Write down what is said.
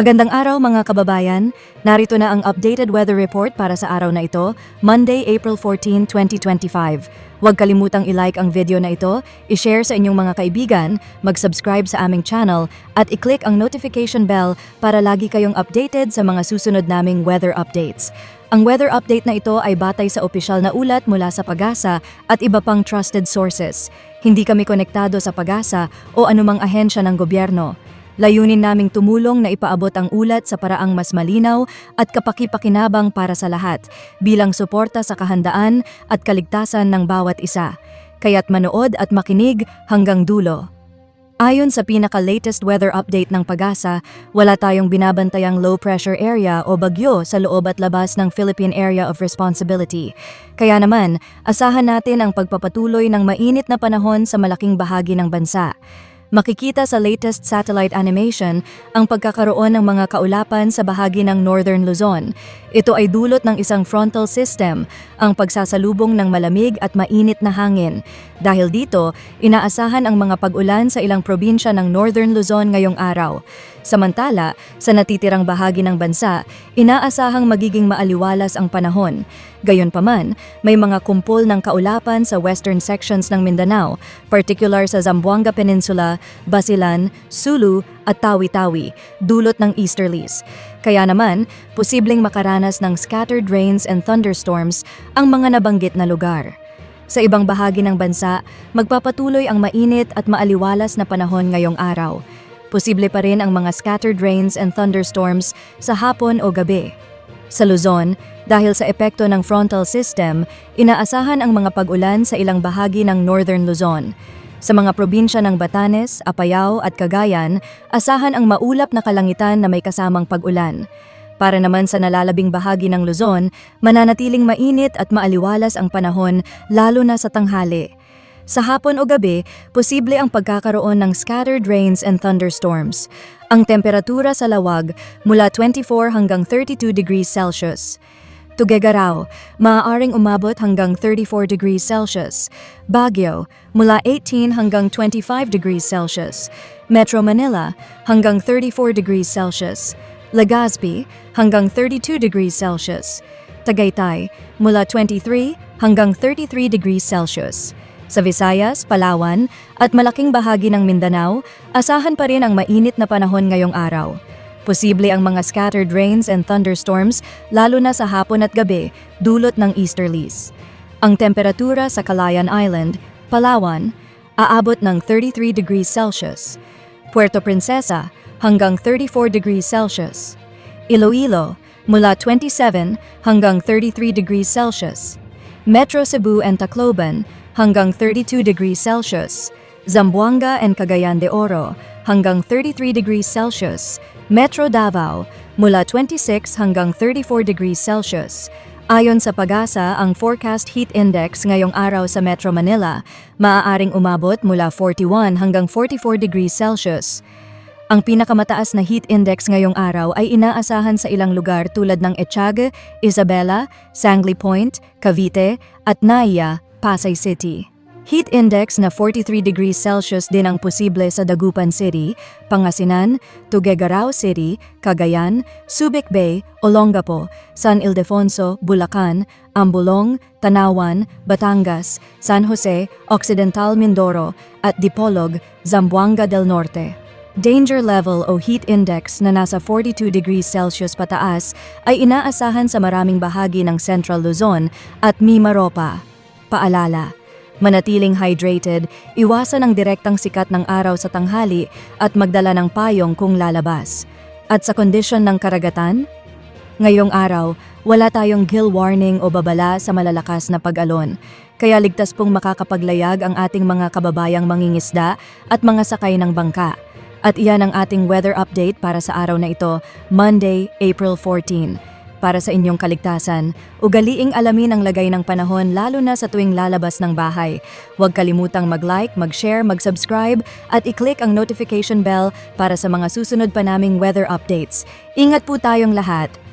Magandang araw mga kababayan. Narito na ang updated weather report para sa araw na ito, Monday, April 14, 2025. Huwag kalimutang i-like ang video na ito, i-share sa inyong mga kaibigan, mag-subscribe sa aming channel, at i-click ang notification bell para lagi kayong updated sa mga susunod naming weather updates. Ang weather update na ito ay batay sa opisyal na ulat mula sa Pagasa at iba pang trusted sources. Hindi kami konektado sa Pagasa o anumang ahensya ng gobyerno. Layunin naming tumulong na ipaabot ang ulat sa paraang mas malinaw at kapaki-pakinabang para sa lahat bilang suporta sa kahandaan at kaligtasan ng bawat isa. Kaya't manood at makinig hanggang dulo. Ayon sa pinaka-latest weather update ng Pagasa, wala tayong binabantayang low pressure area o bagyo sa loob at labas ng Philippine Area of Responsibility. Kaya naman, asahan natin ang pagpapatuloy ng mainit na panahon sa malaking bahagi ng bansa. Makikita sa latest satellite animation ang pagkakaroon ng mga kaulapan sa bahagi ng Northern Luzon. Ito ay dulot ng isang frontal system, ang pagsasalubong ng malamig at mainit na hangin. Dahil dito, inaasahan ang mga pag-ulan sa ilang probinsya ng Northern Luzon ngayong araw. Samantala, sa natitirang bahagi ng bansa, inaasahang magiging maaliwalas ang panahon. Gayunpaman, may mga kumpol ng kaulapan sa western sections ng Mindanao, particular sa Zamboanga Peninsula, Basilan, Sulu at Tawi-Tawi, dulot ng easterlies. Kaya naman, posibleng makaranas ng scattered rains and thunderstorms ang mga nabanggit na lugar. Sa ibang bahagi ng bansa, magpapatuloy ang mainit at maaliwalas na panahon ngayong araw. Posible pa rin ang mga scattered rains and thunderstorms sa hapon o gabi. Sa Luzon, dahil sa epekto ng frontal system, inaasahan ang mga pag-ulan sa ilang bahagi ng Northern Luzon. Sa mga probinsya ng Batanes, Apayao at Cagayan, asahan ang maulap na kalangitan na may kasamang pag-ulan. Para naman sa nalalabing bahagi ng Luzon, mananatiling mainit at maaliwalas ang panahon lalo na sa tanghali. Sa hapon o gabi, posible ang pagkakaroon ng scattered rains and thunderstorms. Ang temperatura sa lawag mula 24 hanggang 32 degrees Celsius. Tuguegarao, maaaring umabot hanggang 34 degrees Celsius. Baguio, mula 18 hanggang 25 degrees Celsius. Metro Manila, hanggang 34 degrees Celsius. Legazpi, hanggang 32 degrees Celsius. Tagaytay, mula 23 hanggang 33 degrees Celsius. Sa Visayas, Palawan at malaking bahagi ng Mindanao, asahan pa rin ang mainit na panahon ngayong araw. Posible ang mga scattered rains and thunderstorms lalo na sa hapon at gabi dulot ng easterlies. Ang temperatura sa Calayan Island, Palawan, aabot ng 33 degrees Celsius. Puerto Princesa hanggang 34 degrees Celsius. Iloilo mula 27 hanggang 33 degrees Celsius. Metro Cebu and Tacloban hanggang 32 degrees Celsius. Zamboanga and Cagayan de Oro hanggang 33 degrees Celsius. Metro Davao mula 26 hanggang 34 degrees Celsius. Ayon sa Pagasa, ang forecast heat index ngayong araw sa Metro Manila maaaring umabot mula 41 hanggang 44 degrees Celsius. Ang pinakamataas na heat index ngayong araw ay inaasahan sa ilang lugar tulad ng Echague, Isabela, Sangley Point, Cavite at Naiya, Pasay City. Heat index na 43 degrees Celsius din ang posible sa Dagupan City, Pangasinan, Tuguegarao City, Cagayan, Subic Bay, Olongapo, San Ildefonso, Bulacan, Ambulong, Tanawan, Batangas, San Jose, Occidental Mindoro at Dipolog, Zamboanga del Norte. Danger level o heat index na nasa 42 degrees Celsius pataas ay inaasahan sa maraming bahagi ng Central Luzon at Mimaropa. Paalala, manatiling hydrated, iwasan ang direktang sikat ng araw sa tanghali at magdala ng payong kung lalabas. At sa kondisyon ng karagatan, Ngayong araw, wala tayong gill warning o babala sa malalakas na pag-alon. Kaya ligtas pong makakapaglayag ang ating mga kababayang mangingisda at mga sakay ng bangka. At iyan ang ating weather update para sa araw na ito, Monday, April 14. Para sa inyong kaligtasan, ugaliing alamin ang lagay ng panahon lalo na sa tuwing lalabas ng bahay. Huwag kalimutang mag-like, mag-share, mag-subscribe at i-click ang notification bell para sa mga susunod pa naming weather updates. Ingat po tayong lahat!